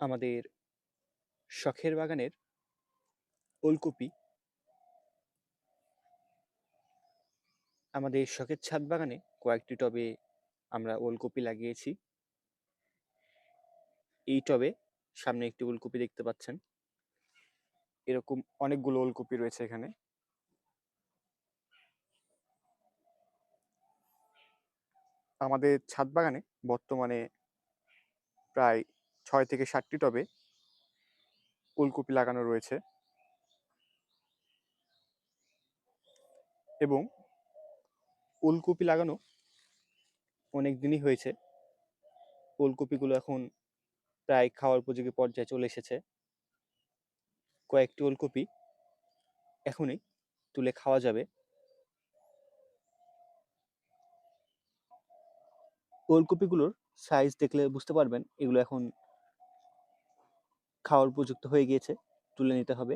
আমাদের শখের বাগানের ওলকপি, আমাদের শখের ছাদ বাগানে কয়েকটি টবে আমরা ওলকপি লাগিয়েছি। এই টবে সামনে একটি ওলকপি দেখতে পাচ্ছেন। এরকম অনেকগুলো ওলকপি রয়েছে এখানে। আমাদের ছাদ বাগানে বর্তমানে প্রায় ছয় থেকে সাতটি টবে ওলকপি লাগানো রয়েছে। এবং ওলকপি লাগানো অনেক দিনই হয়েছে। ওলকপিগুলো এখন প্রায় খাওয়ার উপযোগী পর্যায়ে চলে এসেছে। কয়েকটি ওলকপি এখনই তুলে খাওয়া যাবে। ওলকপিগুলোর সাইজ দেখলে বুঝতে পারবেন, এগুলো এখন খাওয়ার উপযুক্ত হয়ে গিয়েছে, তুলে নিতে হবে।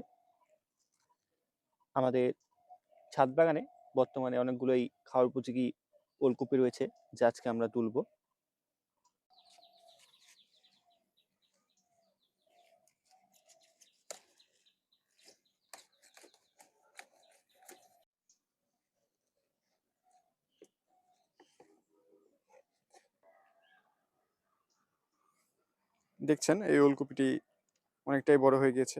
আমাদের ছাদ বাগানে বর্তমানে অনেকগুলোই খাওয়ার উপযোগী ওলকপি রয়েছে, যা আজকে আমরা তুলব। দেখছেন, এই ওলকপিটি অনেকটাই বড় হয়ে গিয়েছে।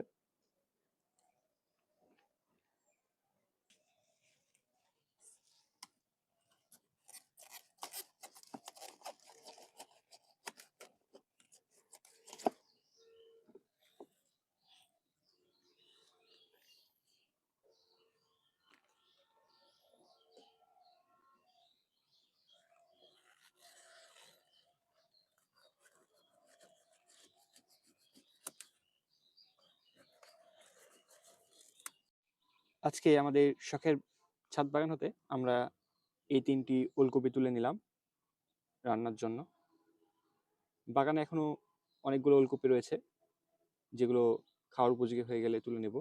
আজকে আমাদের শখের ছাদ বাগান হতে আমরা এই তিনটি ওলকপি তুলে নিলাম রান্নার জন্য। বাগানে এখনও অনেকগুলো ওলকপি রয়েছে, যেগুলো খাওয়ার উপযোগী হয়ে গেলে তুলে নেব।